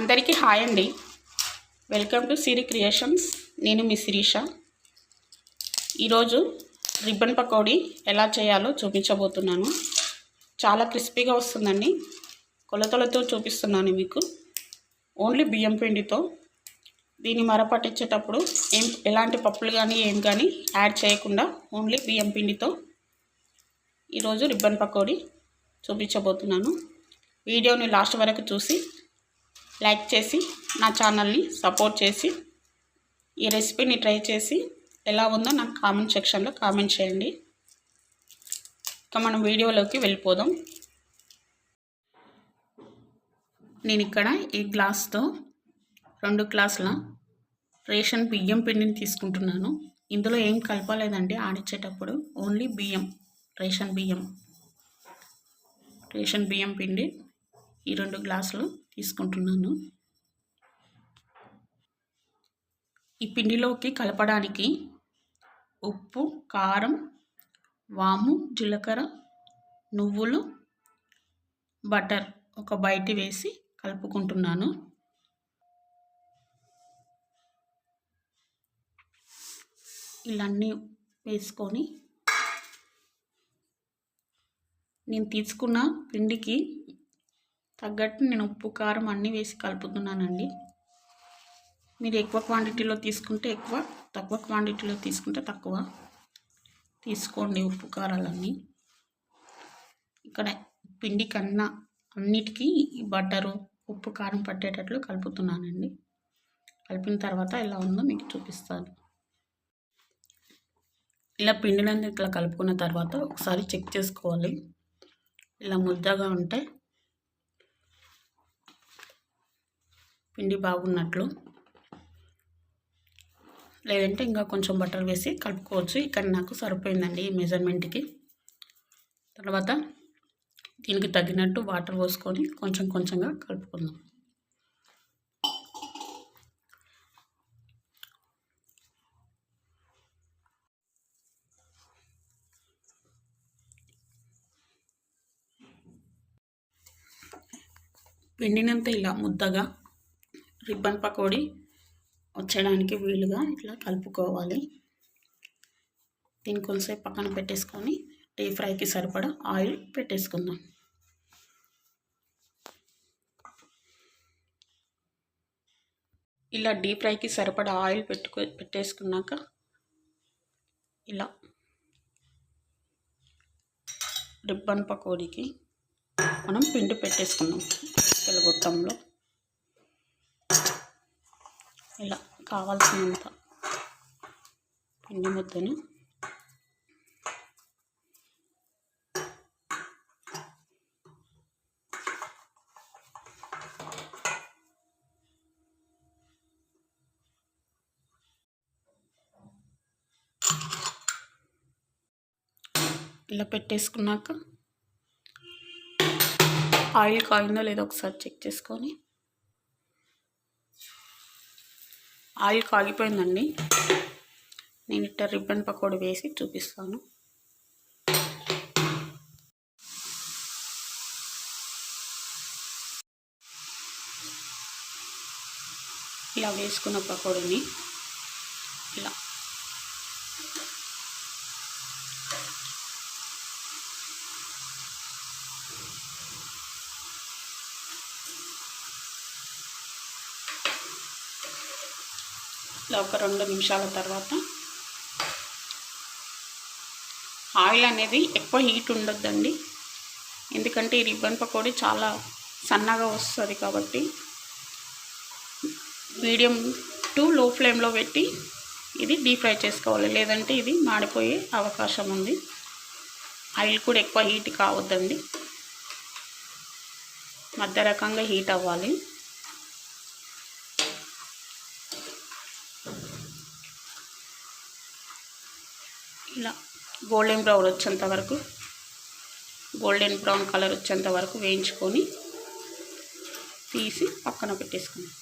అందరికీ హాయ్ అండి. Welcome to Siri creations. నేను మీ శిరీష. ఈరోజు రిబ్బన్ పకోడీ ఎలా చేయాలో చూపించబోతున్నాను. చాలా క్రిస్పీగా వస్తుందండి. కొలతలతో చూపిస్తున్నాను మీకు. ఓన్లీ బియ్యం పిండితో. దీన్ని మరపట్టించేటప్పుడు ఏం ఎలాంటి పప్పులు కానీ ఏం కానీ యాడ్ చేయకుండా ఓన్లీ బియ్యం పిండితో ఈరోజు రిబ్బన్ పకోడీ చూపించబోతున్నాను. వీడియోని లాస్ట్ వరకు చూసి లైక్ చేసి నా ఛానల్ని సపోర్ట్ చేసి ఈ రెసిపీని ట్రై చేసి ఎలా ఉందో నాకు కామెంట్ సెక్షన్లో కామెంట్ చేయండి. ఇక మనం వీడియోలోకి వెళ్ళిపోదాం. నేను ఇక్కడ ఈ గ్లాస్తో రెండు గ్లాసుల రేషన్ బియ్యం పిండిని తీసుకుంటున్నాను. ఇందులో ఏం కలపలేదండి ఆడిచ్చేటప్పుడు ఓన్లీ బియ్యం రేషన్ బియ్యం. రేషన్ బియ్యం పిండి ఈ రెండు గ్లాసులు తీసుకుంటున్నాను. ఈ పిండిలోకి కలపడానికి ఉప్పు కారం వాము జీలకర్ర నువ్వులు బటర్ ఒక బయట వేసి కలుపుకుంటున్నాను. ఇలాన్నీ వేసుకొని నేను తీసుకున్న పిండికి తగ్గట్టు నేను ఉప్పు కారం అన్నీ వేసి కలుపుతున్నానండి. మీరు ఎక్కువ క్వాంటిటీలో తీసుకుంటే ఎక్కువ తక్కువ క్వాంటిటీలో తీసుకుంటే తక్కువ. తీసుకోండి ఉప్పు కారాలన్నీ. ఇక్కడ పిండి కన్నా అన్నిటికీ బట్టరు ఉప్పు కారం పట్టేటట్లు కలుపుతున్నానండి. కలిపిన తర్వాత ఎలా ఉందో మీకు చూపిస్తాను. ఇలా పిండిలన్నీ ఇట్లా కలుపుకున్న తర్వాత ఒకసారి చెక్ చేసుకోవాలి. ఇలా ముద్దగా ఉంటే పిండి బాగున్నట్లు. లేదంటే ఇంకా కొంచెం బటర్ వేసి కలుపుకోవచ్చు. ఇక్కడ నాకు సరిపోయిందండి ఈ మెజర్మెంట్కి. తర్వాత దీనికి తగినట్టు వాటర్ పోసుకొని కొంచెం కొంచెంగా కలుపుకుందాం. పిండినంత ఇలా ముద్దగా రిబ్బన్ పకోడీ వచ్చడానికి వీలుగా ఇట్లా కలుపుకోవాలి. దీని కొంచెంసేపు పక్కన పెట్టేసుకొని డీప్ ఫ్రైకి సరిపడా ఆయిల్ పెట్టేసుకుందాం. ఇలా డీప్ ఫ్రైకి సరిపడా ఆయిల్ పెట్టుకో పెట్టేసుకున్నాక ఇలా రిబ్బన్ పకోడీకి మనం పిండి పెట్టేసుకుందాం. తెలగొత్తంలో ఇలా కావాల్సినంత పిండి ముద్దను ఇలా పెట్టేసుకున్నాక ఆయిల్ కాగిందో లేదో ఒకసారి చెక్ చేసుకొని ఆయిల్ కాగిపోయిందండి. నేను ఇట్ట రిబ్బన్ పకోడీ వేసి చూపిస్తాను. ఇలా వేసుకున్న పకోడీని ఇలా ఇలా ఒక రెండు నిమిషాల తర్వాత ఆయిల్ అనేది ఎక్కువ హీట్ ఉండొద్దండి. ఎందుకంటే ఈ రిబ్బన్ పకోడీ చాలా సన్నగా వస్తుంది కాబట్టి మీడియం టు లో ఫ్లేమ్లో పెట్టి ఇది డీప్ ఫ్రై చేసుకోవాలి. లేదంటే ఇది మాడిపోయే అవకాశం ఉంది. ఆయిల్ కూడా ఎక్కువ హీట్ కావద్దండి. మధ్య రకంగా హీట్ అవ్వాలి. ఇలా గోల్డెన్ బ్రౌన్ వచ్చేంత వరకు గోల్డెన్ బ్రౌన్ కలర్ వచ్చేంత వరకు వేయించుకొని తీసి పక్కన పెట్టేసుకున్నాం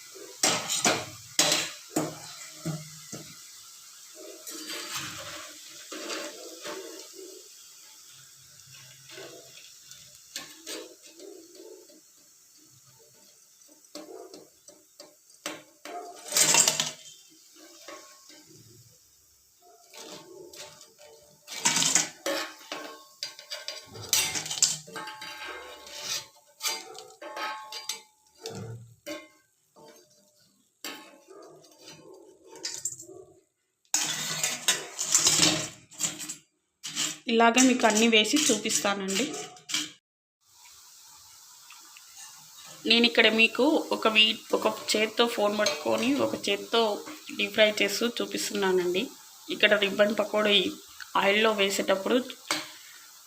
ఇలాగే మీకు అన్నీ వేసి చూపిస్తానండి. నేను ఇక్కడ మీకు ఒక వీ ఒక చేత్తో ఫోన్ పట్టుకొని ఒక చేత్తో డీప్ ఫ్రై చేస్తూ చూపిస్తున్నానండి. ఇక్కడ రిబ్బన్ పకోడీ ఆయిల్లో వేసేటప్పుడు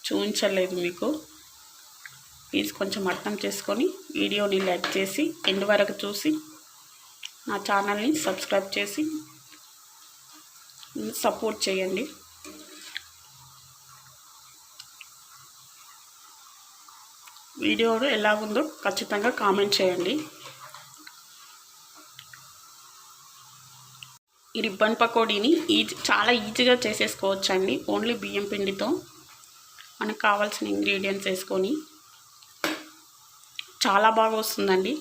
చూపించలేదు మీకు. ప్లీజ్ కొంచెం అర్థం చేసుకొని వీడియోని లైక్ చేసి ఎండ్ వరకు చూసి నా ఛానల్ని సబ్స్క్రైబ్ చేసి సపోర్ట్ చేయండి. వీడియో ఉందో ఖచ్చితంగా కామెంట్ చేయండి. ఈ రిబ్బన్ పకోడీని ఈజీ చాలా ఈజీగా చేసేసుకోవచ్చండి. ఓన్లీ బియ్యం పిండితో మనకు కావాల్సిన ఇంగ్రీడియంట్స్ వేసుకొని. చాలా బాగా వస్తుందండి.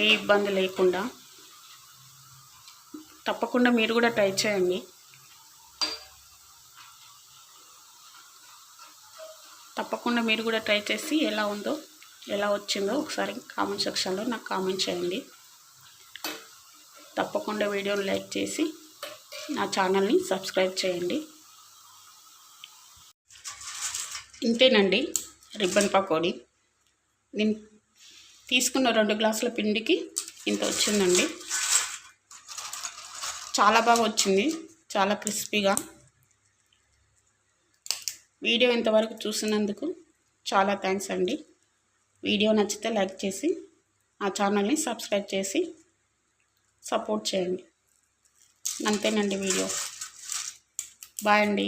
ఏ ఇబ్బంది లేకుండా. తప్పకుండా మీరు కూడా ట్రై చేయండి. తప్పకుండా మీరు కూడా ట్రై చేసి ఎలా ఉందో ఎలా వచ్చిందో ఒకసారి కామెంట్ సెక్షన్లో నాకు కామెంట్ చేయండి. తప్పకుండా వీడియోని లైక్ చేసి నా ఛానల్ని సబ్స్క్రైబ్ చేయండి. ఇంతేనండి రిబ్బన్ పకోడీ. నేను తీసుకున్న రెండు గ్లాసుల పిండికి ఇంత వచ్చిందండి. చాలా బాగా వచ్చింది చాలా క్రిస్పీగా. వీడియో ఇంతవరకు చూసినందుకు చాలా థ్యాంక్స్ అండి. వీడియో నచ్చితే లైక్ చేసి ఆ ఛానల్ని సబ్స్క్రైబ్ చేసి సపోర్ట్ చేయండి. అంతేనండి వీడియో. బాయ్ అండి.